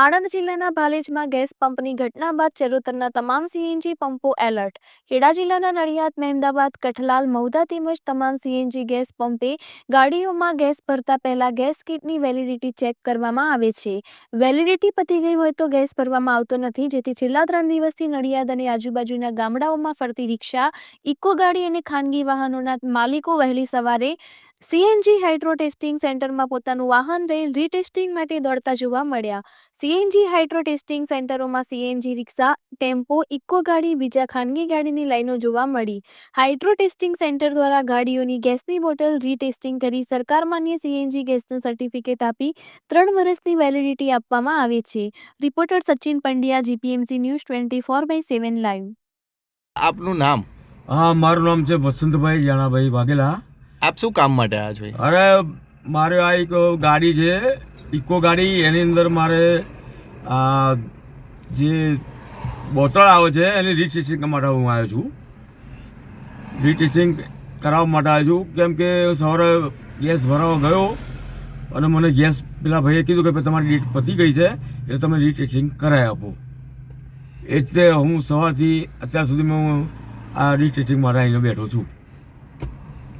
Anand જિલ્લાના ભાલેજમાં gas પંપની ઘટના બાદ ચરોતરના તમામ સીએનજી પંપો એલર્ટ. ખેડા જિલ્લાના નડિયાદ, મહેમદાબાદ, કઠલાલ મહુધા તેમજ તમામ સીએનજી ગેસ પંપે ગાડીઓમાં ગેસ ભરતા પહેલા ગેસ કીટની વેલિડિટી ચેક કરવામાં આવે છે. વેલિડિટી પતી ગઈ હોય તો ગેસ ભરવામાં આવતો નથી, જેથી છેલ્લા ત્રણ દિવસથી નડિયાદ અને આજુબાજુના ગામડાઓમાં ફરતી રિક્ષા, ઇકો ગાડી અને ખાનગી વાહનોના માલિકો વહેલી સવારે સીએનજી હાઇડ્રો ટેસ્ટિંગ સેન્ટરમાં પોતાનું વાહન રેલ રીટેસ્ટિંગ માટે દોડતા જોવા મળ્યા. સીએનજી હાઇડ્રો ટેસ્ટિંગ સેન્ટરોમાં સીએનજી રિક્ષા ટેમ્પો ઇકો ગાડી બીજા ખાનગી ગાડીની લાઈનો જોવા મળી. હાઇડ્રો ટેસ્ટિંગ સેન્ટર દ્વારા ગાડીઓની ગેસની બોટલ રીટેસ્ટિંગ કરી સરકાર માન્ય સીએનજી ગેસનું સર્ટિફિકેટ આપી ત્રણ વર્ષની વેલિડિટી આપવામાં આવે છે. Reporter Sachin Pandya GPMC news twenty four by seven live આપનું નામ? હા મારું નામ છે વસંતભાઈ જાણાભાઈ વાઘેલા. આપ શું કામ માટે આવ્યા છો અરે, મારે આ એક ગાડી છે, ઇકો ગાડી. એની અંદર મારે, આ, જે બોટલ આવે છે, એની રીટેસ્ટિંગ માટે હું આવ્યો છું. રીટેસ્ટિંગ કરાવવા માટે આવ્યો છું. કેમ કે સવારે ગેસ ભરાવા ગયો અને મને ગેસ પેલા ભાઈએ કીધું કે તમારી ડેટ પતી ગઈ છે, એટલે તમે રીટેસ્ટિંગ કરાવી આપો. એ જ હું સવારથી અત્યાર સુધીમાં હું આ રીટેસ્ટિંગ માટે આવીને બેઠો છું.